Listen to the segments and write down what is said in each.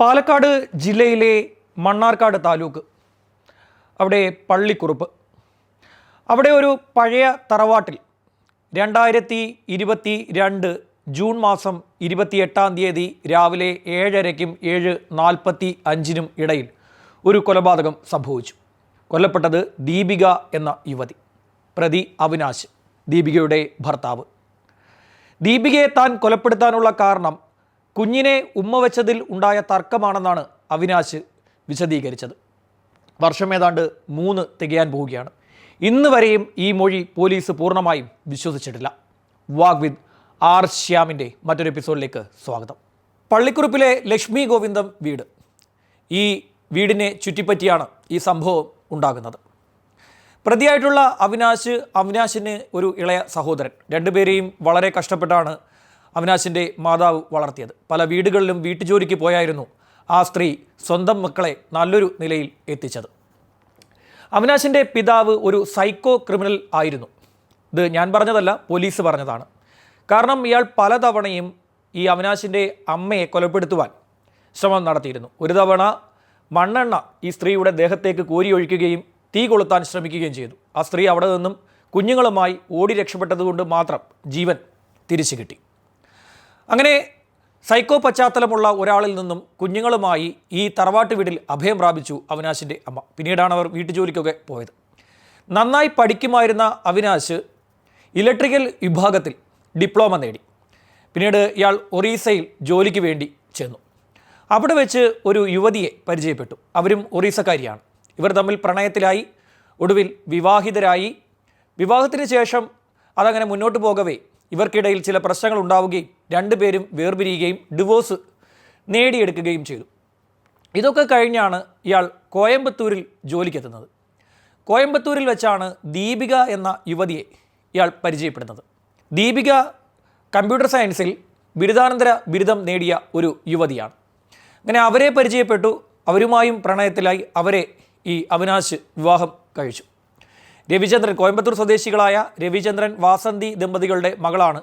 പാലക്കാട് ജില്ലയിലെ മണ്ണാർക്കാട് താലൂക്ക് അവിടെ പള്ളിക്കുറുപ്പ്. അവിടെ ഒരു പഴയ തറവാട്ടിൽ രണ്ടായിരത്തി ഇരുപത്തി രണ്ട് ജൂൺ മാസം ഇരുപത്തിയെട്ടാം തീയതി രാവിലെ ഏഴരയ്ക്കും ഏഴ് നാൽപ്പത്തി അഞ്ചിനും ഇടയിൽ ഒരു കൊലപാതകം സംഭവിച്ചു. കൊല്ലപ്പെട്ടത് ദീപിക എന്ന യുവതി. പ്രതി അവിനാശ് ദീപികയുടെ ഭർത്താവ്. ദീപികയെ താൻ കൊലപ്പെടുത്താനുള്ള കാരണം കുഞ്ഞിനെ ഉമ്മ വെച്ചതിൽ ഉണ്ടായ തർക്കമാണെന്നാണ് അവിനാശ് വിശദീകരിച്ചത്. വർഷം ഏതാണ്ട് മൂന്ന് തികയാൻ പോവുകയാണ്. ഇന്ന് വരെയും ഈ മൊഴി പോലീസ് പൂർണമായും വിശ്വസിച്ചിട്ടില്ല. വാഗ്വിദ് ആർ ശ്യാമിന്റെ മറ്റൊരു എപ്പിസോഡിലേക്ക് സ്വാഗതം. പള്ളിക്കുറിപ്പിലെ ലക്ഷ്മി ഗോവിന്ദം വീട്. ഈ വീടിനെ ചുറ്റിപ്പറ്റിയാണ് ഈ സംഭവം ഉണ്ടാകുന്നത്. പ്രതിയായിട്ടുള്ള അവിനാശ് അവിനാശിന് ഒരു ഇളയ സഹോദരൻ. രണ്ടുപേരെയും വളരെ കഷ്ടപ്പെട്ടാണ് അവിനാശിന്റെ മാതാവ് വളർത്തിയത്. പല വീടുകളിലും വീട്ടുജോലിക്ക് പോയായിരുന്നു ആ സ്ത്രീ സ്വന്തം മക്കളെ നല്ലൊരു നിലയിൽ എത്തിച്ചത്. അവിനാശിന്റെ പിതാവ് ഒരു സൈക്കോ ക്രിമിനൽ ആയിരുന്നു. ഇത് ഞാൻ പറഞ്ഞതല്ല പോലീസ് പറഞ്ഞതാണ്. കാരണം ഇയാൾ പലതവണയും ഈ അവിനാശിന്റെ അമ്മയെ കൊലപ്പെടുത്തുവാൻ ശ്രമം നടത്തിയിരുന്നു. ഒരു തവണ മണ്ണെണ്ണ ഈ സ്ത്രീയുടെ ദേഹത്തേക്ക് കോരിയൊഴിക്കുകയും തീ കൊളുത്താൻ ശ്രമിക്കുകയും ചെയ്തു. ആ സ്ത്രീ അവിടെ നിന്നും കുഞ്ഞുങ്ങളുമായി ഓടി രക്ഷപ്പെട്ടതുകൊണ്ട് മാത്രം ജീവൻ തിരിച്ചു കിട്ടി അങ്ങനെ സൈക്കോ പശ്ചാത്തലമുള്ള ഒരാളിൽ നിന്നും കുഞ്ഞുങ്ങളുമായി ഈ തറവാട്ട് വീട്ടിൽ അഭയം പ്രാപിച്ചു അവിനാശിന്റെ അമ്മ. പിന്നീടാണ് അവർ വീട്ടുജോലിക്കൊക്കെ പോയത്. നന്നായി പഠിക്കുമായിരുന്ന അവിനാശ് ഇലക്ട്രിക്കൽ വിഭാഗത്തിൽ ഡിപ്ലോമ നേടി. പിന്നീട് ഇയാൾ ഒറീസയിൽ ജോലിക്ക് വേണ്ടി ചെന്നു. അവിടെ വെച്ച് ഒരു യുവതിയെ പരിചയപ്പെട്ടു. അവരും ഒറീസക്കാരിയാണ്. ഇവർ തമ്മിൽ പ്രണയത്തിലായി ഒടുവിൽ വിവാഹിതരായി. വിവാഹത്തിന് ശേഷം അതങ്ങനെ മുന്നോട്ട് പോകവേ ഇവർക്കിടയിൽ ചില പ്രശ്നങ്ങൾ ഉണ്ടാവുകയും രണ്ടുപേരും വേർപിരിയുകയും ഡിവോഴ്സ് നേടിയെടുക്കുകയും ചെയ്തു. ഇതൊക്കെ കഴിഞ്ഞാണ് ഇയാൾ കോയമ്പത്തൂരിൽ ജോലിക്കെത്തുന്നത്. കോയമ്പത്തൂരിൽ വെച്ചാണ് ദീപിക എന്ന യുവതിയെ ഇയാൾ പരിചയപ്പെടുന്നത്. ദീപിക കമ്പ്യൂട്ടർ സയൻസിൽ ബിരുദാനന്തര ബിരുദം നേടിയ ഒരു യുവതിയാണ്. അങ്ങനെ അവരെ പരിചയപ്പെട്ടു അവരുമായും പ്രണയത്തിലായി അവരെ ഈ അവിനാശ് വിവാഹം കഴിച്ചു. രവിചന്ദ്രൻ കോയമ്പത്തൂർ സ്വദേശികളായ രവിചന്ദ്രൻ വാസന്തി ദമ്പതികളുടെ മകളാണ്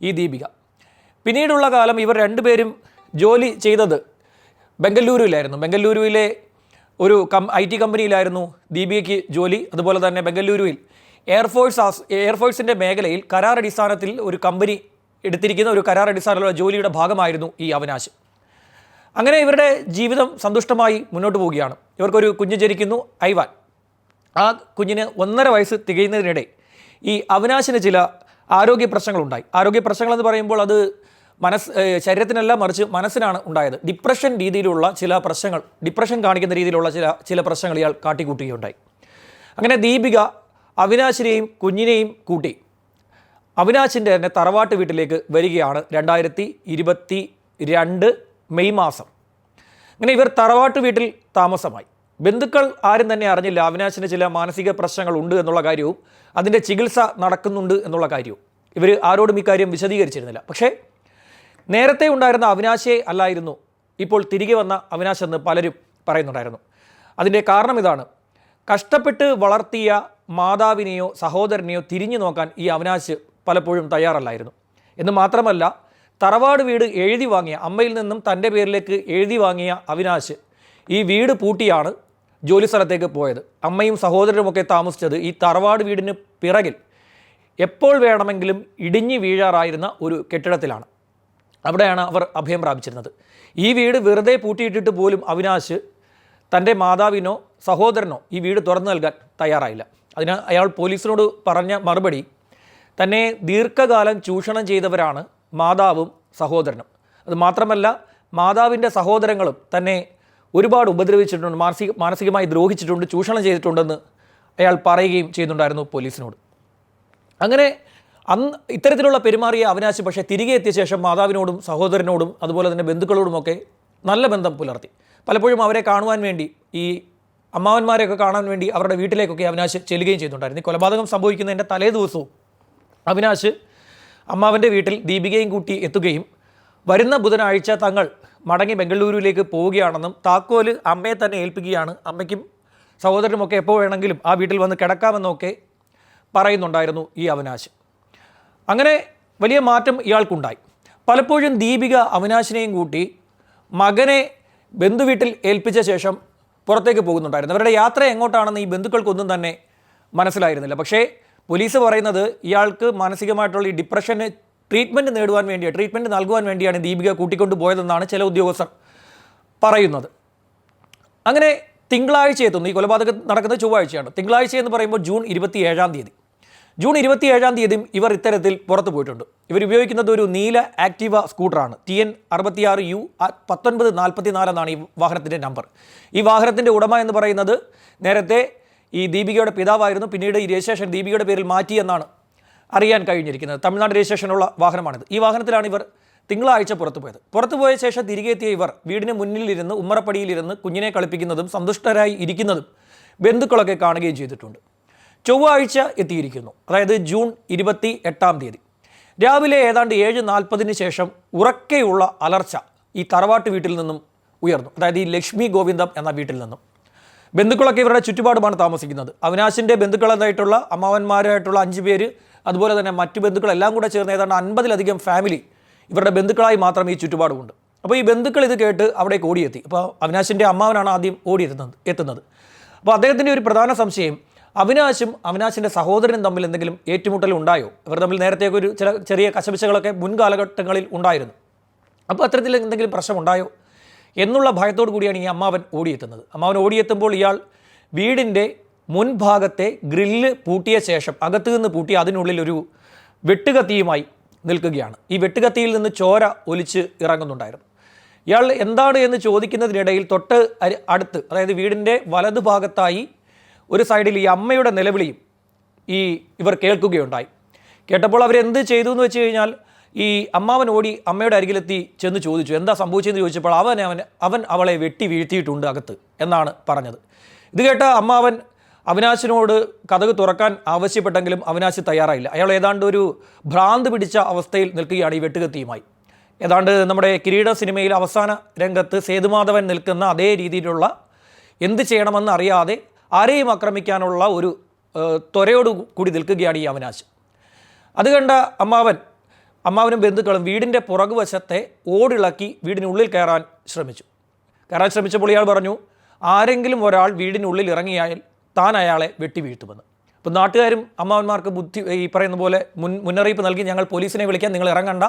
ഈ ദീപിക. പിന്നീടുള്ള കാലം ഇവർ രണ്ടുപേരും ജോലി ചെയ്തത് ബംഗലൂരുവിലായിരുന്നു. ബംഗലൂരുവിലെ ഒരു കം ഐ ടി കമ്പനിയിലായിരുന്നു ദീപികയ്ക്ക് ജോലി. അതുപോലെ തന്നെ ബംഗലൂരുവിൽ എയർഫോഴ്സ് എയർഫോഴ്സിന്റെ മേഖലയിൽ കരാർ അടിസ്ഥാനത്തിൽ ഒരു കമ്പനി എടുത്തിരിക്കുന്ന ഒരു കരാർ അടിസ്ഥാനത്തിലുള്ള ജോലിയുടെ ഭാഗമായിരുന്നു ഈ അവനാശ്. അങ്ങനെ ഇവരുടെ ജീവിതം സന്തുഷ്ടമായി മുന്നോട്ട് പോവുകയാണ്. ഇവർക്കൊരു കുഞ്ഞ് ജനിക്കുന്നു ഐവാൻ. ആ കുഞ്ഞിന് ഒന്നര വയസ്സ് തികയുന്നതിനിടെ ഈ അവിനാശിന് ചില ആരോഗ്യ പ്രശ്നങ്ങളുണ്ടായി. ആരോഗ്യ പ്രശ്നങ്ങളെന്ന് പറയുമ്പോൾ അത് മനസ്സ് ശരീരത്തിനല്ല മറിച്ച് മനസ്സിനാണ് ഉണ്ടായത്. ഡിപ്രഷൻ രീതിയിലുള്ള ചില പ്രശ്നങ്ങൾ ഡിപ്രഷൻ കാണിക്കുന്ന രീതിയിലുള്ള ചില ചില പ്രശ്നങ്ങൾ ഇയാൾ കാട്ടിക്കൂട്ടുകയുണ്ടായി. അങ്ങനെ ദീപിക അവിനാശിനെയും കുഞ്ഞിനെയും കൂട്ടി. അവിനാശിന്റെ തന്നെ തറവാട്ട് വീട്ടിലേക്ക് വരികയാണ് രണ്ടായിരത്തി ഇരുപത്തി രണ്ട് മെയ് മാസം. അങ്ങനെ ഇവർ തറവാട്ട് വീട്ടിൽ താമസമായി. ബന്ധുക്കൾ ആരും തന്നെ അറിഞ്ഞില്ല അവിനാശിന് ചില മാനസിക പ്രശ്നങ്ങൾ ഉണ്ട് എന്നുള്ള കാര്യവും അതിന്റെ ചികിത്സ നടക്കുന്നുണ്ട് എന്നുള്ള കാര്യവും. ഇവർ ആരോടും ഇക്കാര്യം വിശദീകരിച്ചിരുന്നില്ല. പക്ഷേ നേരത്തെ ഉണ്ടായിരുന്ന അവിനാശയെ അല്ലായിരുന്നു. ഇപ്പോൾ തിരികെ വന്ന അവിനാശ് എന്ന് പലരും പറയുന്നുണ്ടായിരുന്നു. അതിന്റെ കാരണം ഇതാണ്. കഷ്ടപ്പെട്ട് വളർത്തിയ മാതാവിനെയോ സഹോദരനെയോ തിരിഞ്ഞു നോക്കാൻ ഈ അവിനാശ് പലപ്പോഴും തയ്യാറല്ലായിരുന്നു. എന്ന് മാത്രമല്ല തറവാട് വീട് എഴുതി വാങ്ങിയ അമ്മയിൽ നിന്നും തന്റെ പേരിലേക്ക് എഴുതി വാങ്ങിയ അവിനാശ് ഈ വീട് പൂട്ടിയാണ് ജോലി സ്ഥലത്തേക്ക് പോയത്. അമ്മയും സഹോദരനുമൊക്കെ താമസിച്ചത് ഈ തറവാട് വീടിന് പിറകിൽ. എപ്പോൾ വേണമെങ്കിലും ഇടിഞ്ഞു വീഴാറായിരുന്ന ഒരു കെട്ടിടത്തിലാണ്. അവിടെയാണ് അവർ അഭയം പ്രാപിച്ചിരുന്നത്. ഈ വീട് വെറുതെ പൂട്ടിയിട്ടിട്ട് പോലും അവിനാശ് തന്റെ മാതാവിനോ സഹോദരനോ ഈ വീട് തുറന്നു നൽകാൻ തയ്യാറായില്ല. അതിന് അയാൾ പോലീസിനോട് പറഞ്ഞ മറുപടി തന്നെ ദീർഘകാലം ചൂഷണം ചെയ്തവരാണ് മാതാവും സഹോദരനും. അത് മാത്രമല്ല മാതാവിന്റെ സഹോദരങ്ങളും തന്നെ ഒരുപാട് ഉപദ്രവിച്ചിട്ടുണ്ട് മാനസിക മാനസികമായി ദ്രോഹിച്ചിട്ടുണ്ട് ചൂഷണം ചെയ്തിട്ടുണ്ടെന്ന് അയാൾ പറയുകയും ചെയ്യുന്നുണ്ടായിരുന്നു പോലീസിനോട്. അങ്ങനെ അന്ന് ഇത്തരത്തിലുള്ള പെരുമാറിയ അവിനാശ് പക്ഷേ തിരികെ എത്തിയ ശേഷം മാതാവിനോടും സഹോദരനോടും അതുപോലെ തന്നെ ബന്ധുക്കളോടുമൊക്കെ നല്ല ബന്ധം പുലർത്തി. പലപ്പോഴും അവരെ കാണുവാൻ വേണ്ടി ഈ അമ്മാവന്മാരെയൊക്കെ കാണാൻ വേണ്ടി അവരുടെ വീട്ടിലേക്കൊക്കെ അവിനാശ് ചെല്ലുകയും ചെയ്യുന്നുണ്ടായിരുന്നു ഈ കൊലപാതകം സംഭവിക്കുന്നതിന്റെ തലേ ദിവസവും അവിനാശ് അമ്മാവന്റെ വീട്ടിൽ ദീപികയും കൂട്ടി എത്തുകയും വരുന്ന ബുധനാഴ്ച തങ്ങൾ മടങ്ങി ബംഗളൂരുവിലേക്ക് പോവുകയാണെന്നും താക്കോൽ അമ്മയെ തന്നെ ഏൽപ്പിക്കുകയാണ്. അമ്മയ്ക്കും സഹോദരനുമൊക്കെ എപ്പോൾ വേണമെങ്കിലും ആ വീട്ടിൽ വന്ന് കിടക്കാമെന്നൊക്കെ പറയുന്നുണ്ടായിരുന്നു ഈ അവിനാശ്. അങ്ങനെ വലിയ മാറ്റം ഇയാൾക്കുണ്ടായി. പലപ്പോഴും ദീപിക അവിനാശിനെയും കൂട്ടി മകനെ ബന്ധുവീട്ടിൽ ഏൽപ്പിച്ച ശേഷം പുറത്തേക്ക് പോകുന്നുണ്ടായിരുന്നു. അവരുടെ യാത്ര എങ്ങോട്ടാണെന്ന് ഈ ബന്ധുക്കൾക്കൊന്നും തന്നെ മനസ്സിലായിരുന്നില്ല. പക്ഷേ പോലീസ് പറയുന്നത് ഇയാൾക്ക് മാനസികമായിട്ടുള്ള ഈ ഡിപ്രഷന് ട്രീറ്റ്മെന്റ് നേടുവാൻ വേണ്ടിയാണ് ട്രീറ്റ്മെന്റ് നൽകുവാൻ വേണ്ടിയാണ് ദീപിക കൂട്ടിക്കൊണ്ട് പോയതെന്നാണ് ചില ഉദ്യോഗസ്ഥർ പറയുന്നത്. അങ്ങനെ തിങ്കളാഴ്ച എത്തുന്നു ഈ കൊലപാതകം നടക്കുന്നത് ചൊവ്വാഴ്ചയാണ്. തിങ്കളാഴ്ച എന്ന് പറയുമ്പോൾ ജൂൺ ഇരുപത്തി ഏഴാം തീയതി. ജൂൺ ഇരുപത്തി ഏഴാം തീയതിയും ഇവർ ഇത്തരത്തിൽ പുറത്തു പോയിട്ടുണ്ട്. ഇവർ ഉപയോഗിക്കുന്നത് ഒരു നീല ആക്റ്റീവ സ്കൂട്ടറാണ്. ടി എൻ അറുപത്തിയാറ് യു പത്തൊൻപത് നാൽപ്പത്തി നാലെന്നാണ് ഈ വാഹനത്തിന്റെ നമ്പർ. ഈ വാഹനത്തിന്റെ ഉടമ എന്ന് പറയുന്നത് നേരത്തെ ഈ ദീപികയുടെ പിതാവായിരുന്നു. പിന്നീട് ഈ രജിസ്ട്രേഷൻ ദീപികയുടെ പേരിൽ മാറ്റി എന്നാണ് അറിയാൻ കഴിഞ്ഞിരിക്കുന്നത്. തമിഴ്നാട് രജിസ്ട്രേഷനുള്ള വാഹനമാണിത്. ഈ വാഹനത്തിലാണ് ഇവർ തിങ്കളാഴ്ച പുറത്തു പോയത്. പുറത്തു പോയ ശേഷം തിരികെ എത്തിയ ഇവർ വീടിന് മുന്നിലിരുന്ന് ഉമ്മറപ്പടിയിലിരുന്ന് കുഞ്ഞിനെ കളിപ്പിക്കുന്നതും സന്തുഷ്ടരായി ഇരിക്കുന്നതും ബന്ധുക്കളൊക്കെ കാണുകയും ചെയ്തിട്ടുണ്ട്. ചൊവ്വാഴ്ച എത്തിയിരിക്കുന്നു. അതായത് ജൂൺ ഇരുപത്തി എട്ടാം തീയതി. രാവിലെ ഏതാണ്ട് ഏഴ് നാൽപ്പതിന് ശേഷം ഉറക്കെയുള്ള അലർച്ച ഈ തറവാട്ട് വീട്ടിൽ നിന്നും ഉയർന്നു. അതായത് ഈ ലക്ഷ്മി ഗോവിന്ദം എന്ന വീട്ടിൽ നിന്നും. ബന്ധുക്കളൊക്കെ ഇവരുടെ ചുറ്റുപാടുമാണ് താമസിക്കുന്നത്. അവിനാശിന്റെ ബന്ധുക്കളായിട്ടുള്ള അമ്മാവന്മാരായിട്ടുള്ള അഞ്ച് പേര് അതുപോലെ തന്നെ മറ്റു ബന്ധുക്കളെല്ലാം കൂടെ ചേർന്ന് ഏതാണ്ട് അൻപതിലധികം ഫാമിലി ഇവരുടെ ബന്ധുക്കളായി മാത്രം ഈ ചുറ്റുപാടുമുണ്ട്. അപ്പോൾ ഈ ബന്ധുക്കൾ ഇത് കേട്ട് അവിടേക്ക് ഓടിയെത്തി. അപ്പോൾ അവിനാശിന്റെ അമ്മാവനാണ് ആദ്യം ഓടിയെത്തുന്നത് എത്തുന്നത് അപ്പോൾ അദ്ദേഹത്തിന്റെ ഒരു പ്രധാന സംശയം അവിനാശും അവിനാശിന്റെ സഹോദരനും തമ്മിൽ എന്തെങ്കിലും ഏറ്റുമുട്ടൽ ഉണ്ടായോ? ഇവർ തമ്മിൽ നേരത്തേക്ക് ഒരു ചില ചെറിയ കശപിശകളൊക്കെ മുൻകാലഘട്ടങ്ങളിൽ ഉണ്ടായിരുന്നു. അപ്പോൾ അത്തരത്തിൽ എന്തെങ്കിലും പ്രശ്നമുണ്ടായോ എന്നുള്ള ഭയത്തോടു കൂടിയാണ് ഈ അമ്മാവൻ ഓടിയെത്തുന്നത്. അമ്മാവൻ ഓടിയെത്തുമ്പോൾ ഇയാൾ വീടിന്റെ മുൻഭാഗത്തെ ഗ്രില്ല് പൂട്ടിയ ശേഷം അകത്തു നിന്ന് പൂട്ടി അതിനുള്ളിൽ ഒരു വെട്ടുകത്തിയുമായി നിൽക്കുകയാണ്. ഈ വെട്ടുകത്തിയിൽ നിന്ന് ചോര ഒലിച്ച് ഇറങ്ങുന്നുണ്ടായിരുന്നു. ഇയാൾ എന്താണ് എന്ന് ചോദിക്കുന്നതിനിടയിൽ തൊട്ട് അടുത്ത് അതായത് വീടിന്റെ വലതുഭാഗത്തായി ഒരു സൈഡിൽ ഈ അമ്മയുടെ നിലവിളിയും ഈ ഇവർ കേൾക്കുകയുണ്ടായി. കേട്ടപ്പോൾ അവരെന്ത് ചെയ്തു എന്ന് വെച്ച് കഴിഞ്ഞാൽ ഈ അമ്മാവൻ ഓടി അമ്മയുടെ അരികിലെത്തി ചെന്ന് ചോദിച്ചു എന്താ സംഭവിച്ചതെന്ന് ചോദിച്ചപ്പോൾ അവൻ അവൻ അവൻ അവളെ വെട്ടി വീഴ്ത്തിയിട്ടുണ്ട് അകത്ത് എന്നാണ് പറഞ്ഞത്. ഇത് കേട്ട അമ്മാവൻ അവിനാശിനോട് കഥക് തുറക്കാൻ ആവശ്യപ്പെട്ടെങ്കിലും അവിനാശ് തയ്യാറായില്ല. അയാൾ ഏതാണ്ട് ഒരു ഭ്രാന്ത് പിടിച്ച അവസ്ഥയിൽ നിൽക്കുകയാണ് ഈ വെട്ടുകത്തിയുമായി. ഏതാണ്ട് നമ്മുടെ കിരീട സിനിമയിൽ അവസാന രംഗത്ത് സേതുമാധവൻ നിൽക്കുന്ന അതേ രീതിയിലുള്ള എന്ത് ചെയ്യണമെന്ന് അറിയാതെ ആരെയും ആക്രമിക്കാനുള്ള ഒരു ത്വരയോട് കൂടി നിൽക്കുകയാണ് ഈ അവിനാശ് അത് കണ്ട അമ്മാവൻ അമ്മാവനും ബന്ധുക്കളും വീടിന്റെ പുറകുവശത്തെ ഓടിളക്കി വീടിനുള്ളിൽ കയറാൻ ശ്രമിച്ചു. കയറാൻ ശ്രമിച്ചപ്പോൾ ഇയാൾ പറഞ്ഞു ആരെങ്കിലും ഒരാൾ വീടിനുള്ളിൽ ഇറങ്ങിയാൽ താൻ അയാളെ വെട്ടി വീഴ്ത്തുമെന്ന് അപ്പോൾ നാട്ടുകാരും അമ്മാവന്മാർക്ക് ബുദ്ധി ഈ പറയുന്ന പോലെ മുൻ മുന്നറിയിപ്പ് നൽകി ഞങ്ങൾ പോലീസിനെ വിളിക്കാൻ നിങ്ങൾ ഇറങ്ങണ്ട.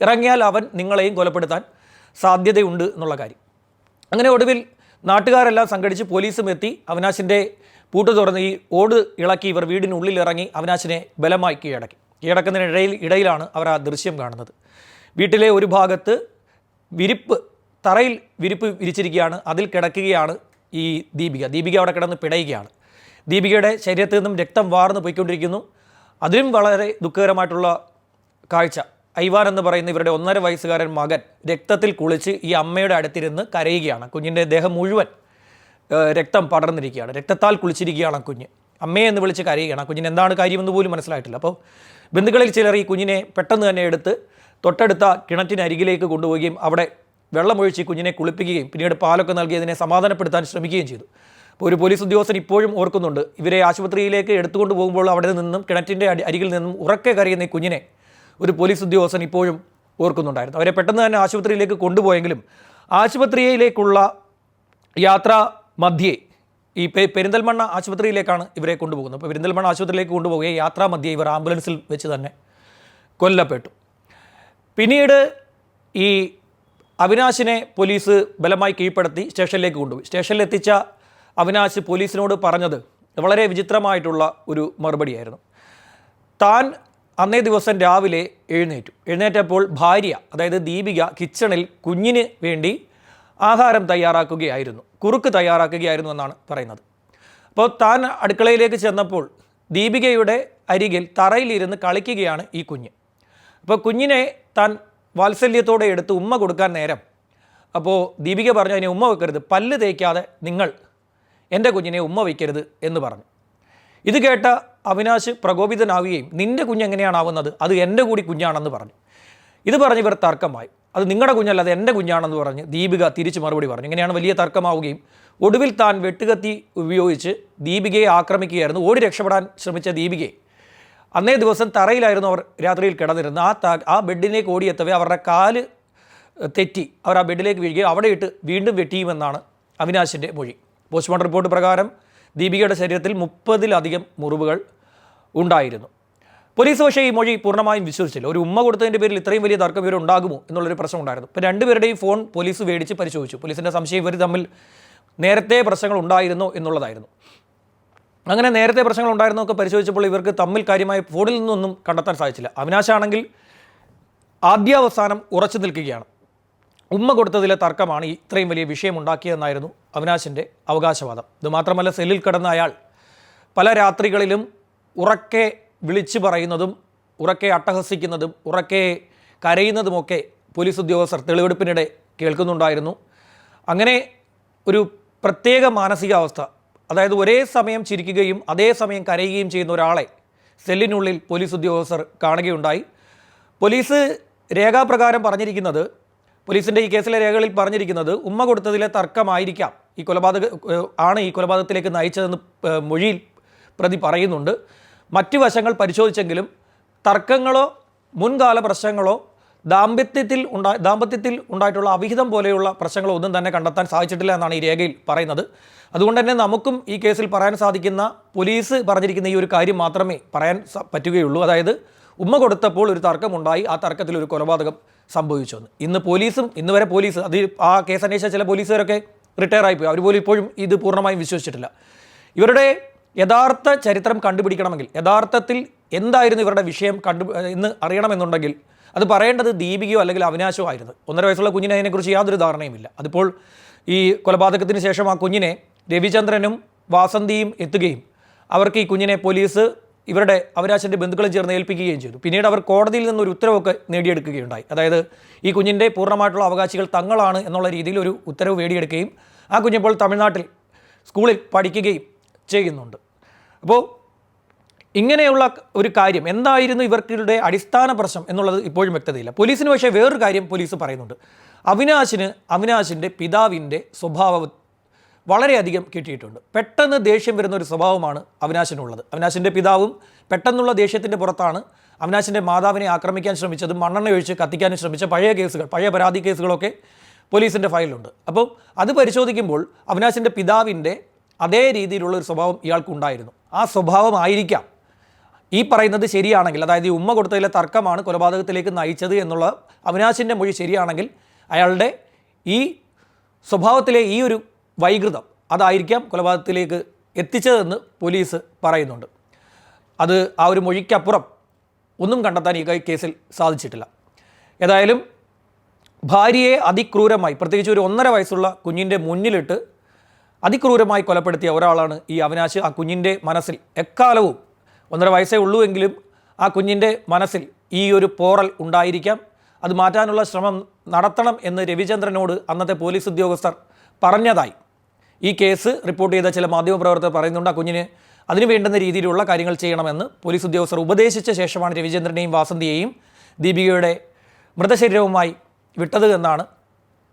ഇറങ്ങിയാൽ അവൻ നിങ്ങളെയും കൊലപ്പെടുത്താൻ സാധ്യതയുണ്ട് എന്നുള്ള കാര്യം. അങ്ങനെ ഒടുവിൽ നാട്ടുകാരെല്ലാം സംഘടിച്ച് പോലീസും എത്തി. അവിനാശിന്റെ പൂട്ട് തുറന്ന് ഈ ഓട് ഇളക്കി ഇവർ വീടിനുള്ളിൽ ഇറങ്ങി അവിനാശിനെ ബലമായി കീഴടക്കി. കീഴടക്കുന്നതിനിടയിൽ ഇടയിലാണ് അവർ ആ ദൃശ്യം കാണുന്നത്. വീട്ടിലെ ഒരു ഭാഗത്ത് വിരിപ്പ് തറയിൽ വിരിപ്പ് വിരിച്ചിരിക്കുകയാണ്. അതിൽ കിടക്കുകയാണ് ഈ ദീപിക. ദീപിക അവിടെ കിടന്ന് പിടയുകയാണ്. ദീപികയുടെ ശരീരത്തിൽ നിന്നും രക്തം വാർന്നു പോയിക്കൊണ്ടിരിക്കുന്നു. അതിലും വളരെ ദുഃഖകരമായിട്ടുള്ള കാഴ്ച. ഐവാൻ എന്ന് പറയുന്ന ഇവരുടെ ഒന്നര വയസ്സുകാരൻ മകൻ രക്തത്തിൽ കുളിച്ച് ഈ അമ്മയുടെ അടുത്തിരുന്ന് കരയുകയാണ്. കുഞ്ഞിന്റെ ദേഹം മുഴുവൻ രക്തം പടർന്നിരിക്കുകയാണ്. രക്തത്താൽ കുളിച്ചിരിക്കുകയാണ് കുഞ്ഞ്. അമ്മയെ എന്ന് വിളിച്ച് കരയുകയാണ്. കുഞ്ഞിന് എന്താണ് കാര്യമെന്ന് പോലും മനസ്സിലായിട്ടില്ല. അപ്പോൾ ബന്ധുക്കളിൽ ചിലർ ഈ കുഞ്ഞിനെ പെട്ടെന്ന് തന്നെ എടുത്ത് തൊട്ടടുത്ത കിണറ്റിനരികിലേക്ക് കൊണ്ടുപോവുകയും അവിടെ വെള്ളമൊഴിച്ച് കുഞ്ഞിനെ കുളിപ്പിക്കുകയും പിന്നീട് പാലൊക്കെ നൽകി അതിനെ സമാധാനപ്പെടുത്താൻ ശ്രമിക്കുകയും ചെയ്തു. അപ്പോൾ ഒരു പോലീസ് ഉദ്യോഗസ്ഥൻ ഇപ്പോഴും ഓർക്കുന്നുണ്ട്. ഇവരെ ആശുപത്രിയിലേക്ക് എടുത്തുകൊണ്ട് പോകുമ്പോൾ അവിടെ നിന്നും കിണറ്റിന്റെ അരികിൽ നിന്നും ഉറക്കെ കരയുന്ന ഈ കുഞ്ഞിനെ ഒരു പോലീസ് ഉദ്യോഗസ്ഥൻ ഇപ്പോഴും ഓർക്കുന്നുണ്ടായിരുന്നു. അവരെ പെട്ടെന്ന് തന്നെ ആശുപത്രിയിലേക്ക് കൊണ്ടുപോയെങ്കിലും ആശുപത്രിയിലേക്കുള്ള യാത്ര മധ്യേ ഈ പെ പെരിന്തൽമണ്ണ ആശുപത്രിയിലേക്കാണ് ഇവരെ കൊണ്ടുപോകുന്നത്. അപ്പോൾ പെരിന്തൽമണ്ണ ആശുപത്രിയിലേക്ക് കൊണ്ടുപോവുകയും യാത്രാ മധ്യേ ഇവർ ആംബുലൻസിൽ വെച്ച് തന്നെ കൊല്ലപ്പെട്ടു. പിന്നീട് ഈ അവിനാശിനെ പോലീസ് ബലമായി കീഴ്പ്പെടുത്തി സ്റ്റേഷനിലേക്ക് കൊണ്ടുപോയി. സ്റ്റേഷനിൽ എത്തിച്ച അവിനാശ് പോലീസിനോട് പറഞ്ഞത് വളരെ വിചിത്രമായിട്ടുള്ള ഒരു മറുപടിയായിരുന്നു. താൻ അന്നേ ദിവസം രാവിലെ എഴുന്നേറ്റു. എഴുന്നേറ്റപ്പോൾ ഭാര്യ അതായത് ദീപിക കിച്ചണിൽ കുഞ്ഞിന് വേണ്ടി ആഹാരം തയ്യാറാക്കുകയായിരുന്നു. കുറുക്ക് തയ്യാറാക്കുകയായിരുന്നു എന്നാണ് പറയുന്നത്. അപ്പോൾ താൻ അടുക്കളയിലേക്ക് ചെന്നപ്പോൾ ദീപികയുടെ അരികിൽ തറയിലിരുന്ന് കളിക്കുകയാണ് ഈ കുഞ്ഞ്. അപ്പോൾ കുഞ്ഞിനെ താൻ വാത്സല്യത്തോടെ എടുത്ത് ഉമ്മ കൊടുക്കാൻ നേരം അപ്പോൾ ദീപിക പറഞ്ഞു അതിനെ ഉമ്മ വെക്കരുത്. പല്ല് തേക്കാതെ നിങ്ങൾ എന്റെ കുഞ്ഞിനെ ഉമ്മ വയ്ക്കരുത് എന്ന് പറഞ്ഞു. ഇത് കേട്ട അവിനാശ് പ്രകോപിതനാവുകയും നിന്റെ കുഞ്ഞ് എങ്ങനെയാണ് ആവുന്നത് അത് എന്റെ കൂടി കുഞ്ഞാണെന്ന് പറഞ്ഞു. ഇത് പറഞ്ഞ് ഇവർ തർക്കമായി. അത് നിങ്ങളുടെ കുഞ്ഞല്ല അത് എന്റെ കുഞ്ഞാണെന്ന് പറഞ്ഞ് ദീപിക തിരിച്ച് മറുപടി പറഞ്ഞു. ഇങ്ങനെയാണ് വലിയ തർക്കമാവുകയും ഒടുവിൽ താൻ വെട്ടുകത്തി ഉപയോഗിച്ച് ദീപികയെ ആക്രമിക്കുകയായിരുന്നു. ഓടി രക്ഷപ്പെടാൻ ശ്രമിച്ച ദീപികയെ. അന്നേ ദിവസം തറയിലായിരുന്നു അവർ രാത്രിയിൽ കിടന്നിരുന്നത്. ആ താ ആ ബെഡിലേക്ക് ഓടിയെത്തവേ അവരുടെ കാൽ തെറ്റി. അവർ ആ ബെഡിലേക്ക് വീഴുകയും അവിടെ ഇട്ട് വീണ്ടും വെട്ടിയുമെന്നാണ് അവിനാശിന്റെ മൊഴി. പോസ്റ്റ്മോർട്ടം റിപ്പോർട്ട് പ്രകാരം ദീപികയുടെ ശരീരത്തിൽ മുപ്പതിലധികം മുറിവുകൾ ഉണ്ടായിരുന്നു. പോലീസ് പക്ഷേ ഈ മൊഴി പൂർണമായും വിശ്വസിച്ചില്ല. ഒരു ഉമ്മ കൊടുത്തതിന്റെ പേരിൽ ഇത്രയും വലിയ തർക്കം ഇവർ ഉണ്ടാകുമോ എന്നുള്ളൊരു പ്രശ്നം ഉണ്ടായിരുന്നു. ഇപ്പോൾ രണ്ടുപേരുടെയും ഫോൺ പോലീസ് മേടിച്ച് പരിശോധിച്ചു. പോലീസിന്റെ സംശയം ഇവർ തമ്മിൽ നേരത്തെ പ്രശ്നങ്ങൾ ഉണ്ടായിരുന്നോ എന്നുള്ളതായിരുന്നു. അങ്ങനെ നേരത്തെ പ്രശ്നങ്ങൾ ഉണ്ടായിരുന്നൊക്കെ പരിശോധിച്ചപ്പോൾ ഇവർക്ക് തമ്മിൽ കാര്യമായ ഫോണിൽ നിന്നൊന്നും കണ്ടെത്താൻ സാധിച്ചില്ല. അവിനാശാണെങ്കിൽ ആദ്യാവസാനം ഉറച്ചു നിൽക്കുകയാണ്. ഉമ്മ കൊടുത്തതിലെ തർക്കമാണ് ഇത്രയും വലിയ വിഷയമുണ്ടാക്കിയതെന്നായിരുന്നു അവിനാശിന്റെ അവകാശവാദം. ഇത് മാത്രമല്ല സെല്ലിൽ കിടന്ന അയാൾ പല രാത്രികളിലും ഉറക്കെ വിളിച്ചു പറയുന്നതും ഉറക്കെ അട്ടഹസിക്കുന്നതും ഉറക്കെ കരയുന്നതുമൊക്കെ പോലീസ് ഉദ്യോഗസ്ഥർ തെളിവെടുപ്പിനിടെ കേൾക്കുന്നുണ്ടായിരുന്നു. അങ്ങനെ ഒരു പ്രത്യേക മാനസികാവസ്ഥ അതായത് ഒരേ സമയം ചിരിക്കുകയും അതേ സമയം കരയുകയും ചെയ്യുന്ന ഒരാളെ സെല്ലിനുള്ളിൽ പോലീസ് ഉദ്യോഗസ്ഥർ കാണുകയുണ്ടായി. പോലീസ് രേഖാപ്രകാരം പറഞ്ഞിരിക്കുന്നത് പോലീസിന്റെ ഈ കേസിലെ രേഖകളിൽ പറഞ്ഞിരിക്കുന്നത് ഉമ്മ കൊടുത്തതിലെ തർക്കമായിരിക്കാം. ഈ കൊലപാതക ആണ് ഈ കൊലപാതകത്തിലേക്ക് നയിച്ചതെന്ന് മൊഴിയിൽ പ്രതി പറയുന്നുണ്ട്. മറ്റു വശങ്ങൾ പരിശോധിച്ചെങ്കിലും തർക്കങ്ങളോ മുൻകാല പ്രശ്നങ്ങളോ ദാമ്പത്യത്തിൽ ഉണ്ടാ ദാമ്പത്യത്തിൽ ഉണ്ടായിട്ടുള്ള അവിഹിതം പോലെയുള്ള പ്രശ്നങ്ങളോ ഒന്നും തന്നെ കണ്ടെത്താൻ സാധിച്ചിട്ടില്ല എന്നാണ് ഈ രേഖയിൽ പറയുന്നത്. അതുകൊണ്ട് തന്നെ നമുക്കും ഈ കേസിൽ പറയാൻ സാധിക്കുന്ന പോലീസ് പറഞ്ഞിരിക്കുന്ന ഈ ഒരു കാര്യം മാത്രമേ പറയാൻ പറ്റുകയുള്ളൂ. അതായത് ഉമ്മ കൊടുത്തപ്പോൾ ഒരു തർക്കമുണ്ടായി. ആ തർക്കത്തിൽ ഒരു കൊലപാതകം സംഭവിച്ചു എന്ന് ഇന്ന് പോലീസും ഇന്ന് വരെ പോലീസ് അത് ആ കേസ് അന്വേഷിച്ച ചില പോലീസുകാരൊക്കെ റിട്ടയർ ആയിപ്പോയി. അവർ പോലും ഇപ്പോഴും ഇത് പൂർണമായും വിശ്വസിച്ചിട്ടില്ല. ഇവരുടെ യഥാർത്ഥ ചരിത്രം കണ്ടുപിടിക്കണമെങ്കിൽ യഥാർത്ഥത്തിൽ എന്തായിരുന്നു ഇവരുടെ വിഷയം കണ്ടു ഇന്ന് അറിയണമെന്നുണ്ടെങ്കിൽ അത് പറയേണ്ടത് ദീപികയോ അല്ലെങ്കിൽ അവിനാശോ ആയിരുന്നു. ഒന്നര വയസ്സുള്ള കുഞ്ഞിനെ അതിനെക്കുറിച്ച് യാതൊരു ധാരണയുമില്ല. അതിപ്പോൾ ഈ കൊലപാതകത്തിന് ശേഷം ആ കുഞ്ഞിനെ രവിചന്ദ്രനും വാസന്തിയും എത്തുകയും അവർക്ക് ഈ കുഞ്ഞിനെ പോലീസ് ഇവരുടെ അവരാശന്റെ ബന്ധുക്കളെ ചേർന്ന് ഏൽപ്പിക്കുകയും ചെയ്തു. പിന്നീട് അവർ കോടതിയിൽ നിന്നൊരു ഉത്തരവൊക്കെ നേടിയെടുക്കുകയുണ്ടായി. അതായത് ഈ കുഞ്ഞിന്റെ പൂർണമായിട്ടുള്ള അവകാശികൾ തങ്ങളാണ് എന്നുള്ള രീതിയിൽ ഒരു ഉത്തരവ് നേടിയെടുക്കുകയും ആ കുഞ്ഞിപ്പോൾ തമിഴ്നാട്ടിൽ സ്കൂളിൽ പഠിക്കുകയും ചെയ്യുന്നുണ്ട്. അപ്പോൾ ഇങ്ങനെയുള്ള ഒരു കാര്യം എന്തായിരുന്നു ഇവർക്കുടെ അടിസ്ഥാന പ്രശ്നം എന്നുള്ളത് ഇപ്പോഴും വ്യക്തതയില്ല. പോലീസിന് പക്ഷേ വേറൊരു കാര്യം പോലീസ് പറയുന്നുണ്ട്. അവിനാശിന് അവിനാശിന്റെ പിതാവിന്റെ സ്വഭാവം വളരെയധികം കിട്ടിയിട്ടുണ്ട്. പെട്ടെന്ന് ദേഷ്യം വരുന്ന ഒരു സ്വഭാവമാണ് അവിനാശിനുള്ളത്. അവിനാശിന്റെ പിതാവും പെട്ടെന്നുള്ള ദേഷ്യത്തിന്റെ പുറത്താണ് അവിനാശിന്റെ മാതാവിനെ ആക്രമിക്കാൻ ശ്രമിച്ചതും മണ്ണെണ്ണ ഒഴിച്ച് കത്തിക്കാനും ശ്രമിച്ച പഴയ കേസുകൾ പഴയ പരാതി കേസുകളൊക്കെ പോലീസിന്റെ ഫയലിലുണ്ട്. അപ്പോൾ അത് പരിശോധിക്കുമ്പോൾ അവിനാശിന്റെ പിതാവിന്റെ അതേ രീതിയിലുള്ള ഒരു സ്വഭാവം ഇയാൾക്കുണ്ടായിരുന്നു. ആ സ്വഭാവമായിരിക്കാം ഈ പറയുന്നത് ശരിയാണെങ്കിൽ അതായത് ഈ ഉമ്മ കൊടുത്തതിലെ തർക്കമാണ് കൊലപാതകത്തിലേക്ക് നയിച്ചത് എന്നുള്ള അവിനാശിന്റെ മൊഴി ശരിയാണെങ്കിൽ അയാളുടെ ഈ സ്വഭാവത്തിലെ ഈ ഒരു വൈകൃതം അതായിരിക്കാം കൊലപാതകത്തിലേക്ക് എത്തിച്ചതെന്ന് പോലീസ് പറയുന്നുണ്ട്. അത് ആ ഒരു മൊഴിക്കപ്പുറം ഒന്നും കണ്ടെത്താൻ ഈ കേസിൽ സാധിച്ചിട്ടില്ല. ഏതായാലും ഭാര്യയെ അതിക്രൂരമായി പ്രത്യേകിച്ച് ഒരു ഒന്നര വയസ്സുള്ള കുഞ്ഞിന്റെ മുന്നിലിട്ട് അതിക്രൂരമായി കൊലപ്പെടുത്തിയ ഒരാളാണ് ഈ അവിനാശ്. ആ കുഞ്ഞിന്റെ മനസ്സിൽ എക്കാലവും ഒന്നര വയസ്സേ ഉള്ളൂ എങ്കിലും ആ കുഞ്ഞിന്റെ മനസ്സിൽ ഈ ഒരു പോറൽ ഉണ്ടായിരിക്കാം. അത് മാറ്റാനുള്ള ശ്രമം നടത്തണം എന്ന് രവിചന്ദ്രനോട് അന്നത്തെ പോലീസ് ഉദ്യോഗസ്ഥർ പറഞ്ഞതായി. ഈ കേസ് റിപ്പോർട്ട് ചെയ്ത ചില മാധ്യമപ്രവർത്തകർ പറയുന്നുണ്ട് ആ കുഞ്ഞിന് അതിന് വേണ്ടുന്ന രീതിയിലുള്ള കാര്യങ്ങൾ ചെയ്യണമെന്ന് പോലീസ് ഉദ്യോഗസ്ഥർ ഉപദേശിച്ച ശേഷമാണ് രവിചന്ദ്രനെയും വാസന്തിയെയും ദീപികയുടെ മൃതശരീരവുമായി വിട്ടത് എന്നാണ്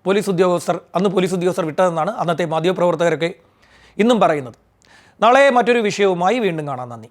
പോലീസ് ഉദ്യോഗസ്ഥർ അന്ന് പോലീസ് ഉദ്യോഗസ്ഥർ വിട്ടതെന്നാണ് അന്നത്തെ മാധ്യമപ്രവർത്തകരൊക്കെ ഇന്നും പറയുന്നത്. നാളെ മറ്റൊരു വിഷയവുമായി വീണ്ടും കാണാം. നന്ദി.